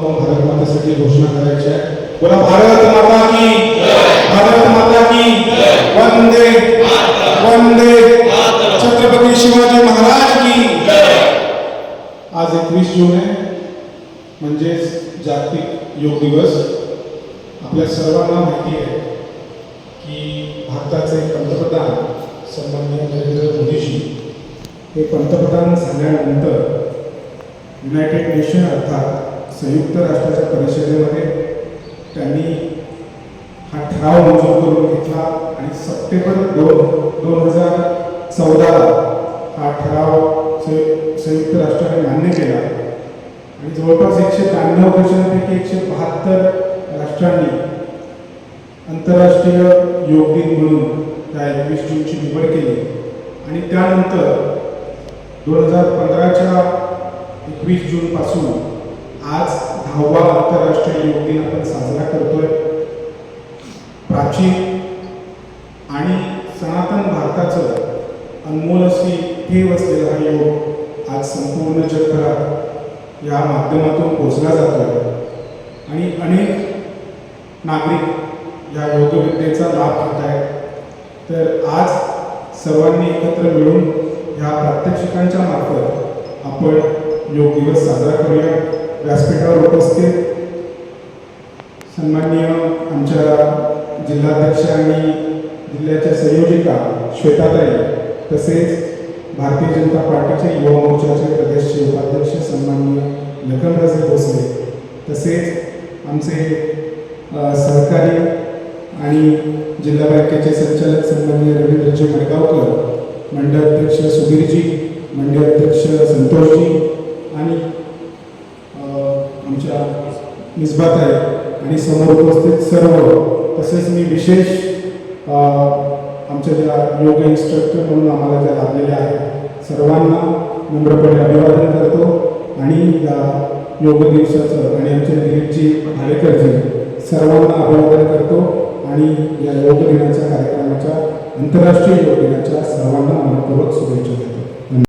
भारत मातेसाठी घोषणा करायची आहे बोला भारत माता की भारत माता की वंदे वंदे छत्रपती शिवाजी महाराज की आज एकवीस जून आहे. म्हणजेच जागतिक योग दिवस. आपल्या सर्वांना माहिती आहे की भारताचे पंतप्रधान सन्माननीय नरेंद्र मोदीजी हे पंतप्रधान झाल्यानंतर युनायटेड नेशन अर्थात संयुक्त राष्ट्राच्या परिषदेमध्ये त्यांनी हा ठराव मंजूर करून घेतला आणि सप्टेंबर दोन दोन हजार चौदाला हा ठराव संयुक्त राष्ट्राने मान्य केला. आणि जवळपास एकशे ब्याण्णव देशांपैकी एकशे बहात्तर राष्ट्रांनी आंतरराष्ट्रीय योग दिन म्हणून त्या एकवीस जूनची निवड केली. आणि त्यानंतर दोन हजार पंधराच्या एकवीस जूनपासून आज दहावा आंतरराष्ट्रीय योग दिन आपण साजरा करतोय. प्राचीन आणि सनातन भारताचं अनमोल अशी ठेव असलेला हा योग आज संपूर्ण जगभरात या माध्यमातून पोचला जातोय. आणि अनेक नागरिक या योगविद्येचा लाभ घेत आहेत तर आज सर्वांनी एकत्र मिळून ह्या प्रात्यक्षिकांच्या मार्फत आपण योग दिवस साजरा करूया. व्यासपीठावर उपस्थित सन्माननीय आमच्या जिल्हाध्यक्ष आणि जिल्ह्याच्या संयोजिका श्वेताताई तसेच भारतीय जनता पार्टीचे युवा मोर्चाचे प्रदेशचे उपाध्यक्ष सन्माननीय लखनराजे भोसले तसेच आमचे सहकारी आणि जिल्हा बँकेचे संचालक सन्माननीय रवींद्रजी मडगावकर मंडळ अध्यक्ष सुधीरजी मंडळ अध्यक्ष संतोषजी आमच्या निस्बात आहे. आणि समोर उपस्थित सर्व तसेच मी विशेष आमच्या ज्या योग इन्स्ट्रक्टर म्हणून आम्हाला ज्या लाभलेल्या आहेत सर्वांना नम्रपणे अभिवादन करतो. आणि या योग दिवसाचं आणि आमचे दिलीपजी भालेकरजी सर्वांना अभिवादन करतो. आणि या योग दिनाच्या कार्यक्रमाच्या आंतरराष्ट्रीय योग दिनाच्या सर्वांना मनपूर्वक शुभेच्छा.